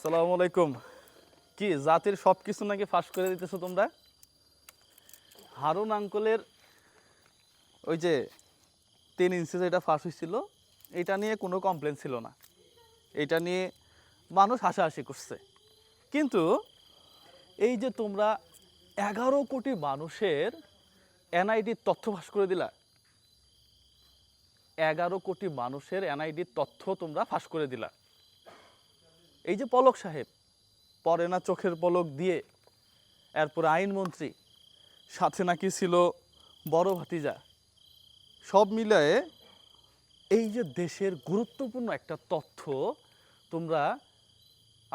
আসসালামু আলাইকুম। কি, জাতির সব কিছু নাকি ফাঁস করে দিতেছো তোমরা? হারুন আঙ্কলের ওই যে তিন ইঞ্চি যেটা ফাঁস হয়েছিল, এটা নিয়ে কোনো কমপ্লেন ছিল না। এটা নিয়ে মানুষ হাসাহাসি করছে। কিন্তু এই যে তোমরা এগারো কোটি মানুষের এনআইডির তথ্য ফাঁস করে দিলা, এগারো কোটি মানুষের এনআইডির তথ্য তোমরা ফাঁস করে দিলা। এই যে পলক সাহেব, পরে না চোখের পলক দিয়ে এরপরে আইনমন্ত্রী, সাথে নাকি ছিল বড় ভাতিজা। সব মিলায়ে এই যে দেশের গুরুত্বপূর্ণ একটা তথ্য, তোমরা,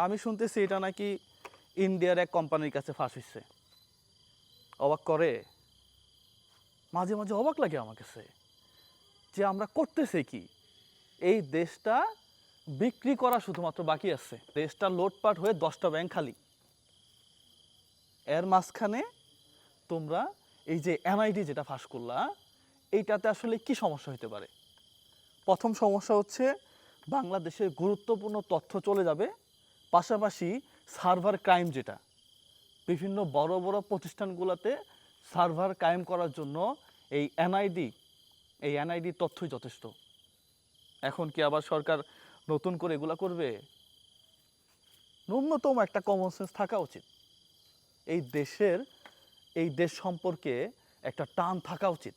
আমি শুনতেছি এটা নাকি ইন্ডিয়ার এক কোম্পানির কাছে ফাঁস হয়েছে অবাক করে। মাঝে মাঝে অবাক লাগে আমার কাছে যে আমরা করতেছি কি? এই দেশটা বিক্রি করা শুধুমাত্র বাকি আছে। দেশটা লোটপাট হয়ে দশটা ব্যাংক খালি। এর মাঝখানে তোমরা এই যে এনআইডি যেটা ফাঁস করলা, এইটাতে আসলে কি সমস্যা হতে পারে? প্রথম সমস্যা হচ্ছে বাংলাদেশের গুরুত্বপূর্ণ তথ্য চলে যাবে, পাশাপাশি সার্ভার ক্রাইম যেটা। বিভিন্ন বড় বড় প্রতিষ্ঠানগুলোতে সার্ভার কায়েম করার জন্য এই এনআইডি এই এনআইডি তথ্যই যথেষ্ট। এখন কি আবার সরকার নতুন করে এগুলা করবে? ন্যূনতম একটা কমন সেন্স থাকা উচিত। এই দেশের, এই দেশ সম্পর্কে একটা টান থাকা উচিত।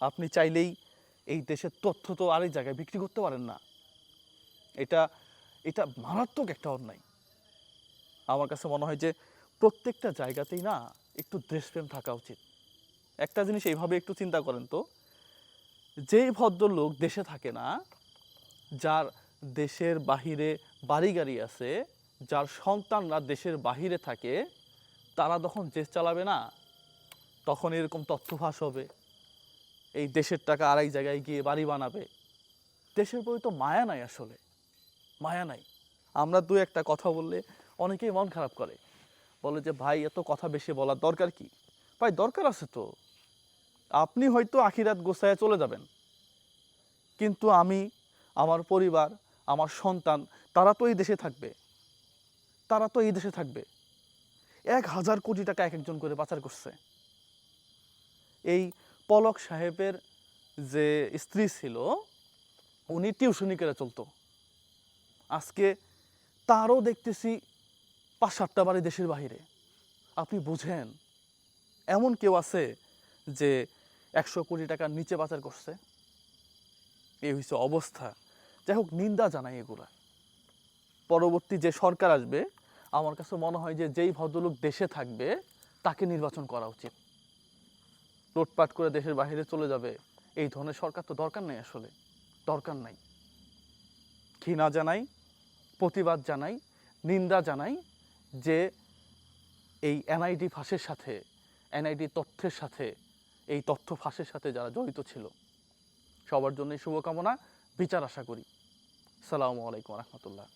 আপনি চাইলেই এই দেশের তথ্য তো আরেক জায়গায় বিক্রি করতে পারেন না। এটা এটা মারাত্মক একটা অন্যায়। আমার কাছে মনে হয় যে প্রত্যেকটা জায়গাতেই না একটু দেশপ্রেম থাকা উচিত। একটা জিনিস এইভাবে একটু চিন্তা করেন তো, যেই ভদ্রলোক দেশে থাকে না, যার দেশের বাহিরে বাড়ি গাড়ি আছে, যার সন্তানরা দেশের বাহিরে থাকে, তারা যখন দেশ চালাবে না, তখন এরকম তথ্য ফাঁস হবে। এই দেশের টাকা আরেক জায়গায় গিয়ে বাড়ি বানাবে। দেশের প্রতি তো মায়া নাই আসলে। মায়া নাই। আমরা দু একটা কথা বললে অনেকেই মন খারাপ করে। বলে যে, ভাই, এত কথা বেশি বলার দরকার কি? ভাই, দরকার আছে তো। আপনি হয়তো আখিরাত গোসায় চলে যাবেন। কিন্তু আমি, আমার পরিবার আমার সন্তান, তারা তো এই দেশে থাকবে। তারা তো এই দেশে থাকবে। এক হাজার কোটি টাকা এক একজন করে পাচার করছে। এই পলক সাহেবের যে স্ত্রী ছিল, উনি টিউশনি করে চলতো। আজকে তারও দেখতেছি পাঁচ সাতটা বাড়ি দেশের বাইরে আপনি বুঝেন, এমন কেউ আছে যে একশো কোটি টাকার নিচে পাচার করছে? এই হয়েছে অবস্থা। যাই হোক, নিন্দা জানাই এগুলা। পরবর্তী যে সরকার আসবে, আমার কাছে মনে হয় যে যেই ভদ্রলোক দেশে থাকবে, তাকে নির্বাচন করা উচিত। লুটপাট করে দেশের বাইরে চলে যাবে, এই ধরনের সরকার তো দরকার নেই আসলে। দরকার নাই। ঘৃণা জানাই, প্রতিবাদ জানাই, নিন্দা জানাই যে এই এনআইডি ফাঁসের সাথে, এনআইডি তথ্যের সাথে, এই তথ্য ফাঁসের সাথে যারা জড়িত ছিল, সবার জন্যই শুভকামনা। বিচার আশা করি। সালামু আলাইকুম রহমতুল্লাহ।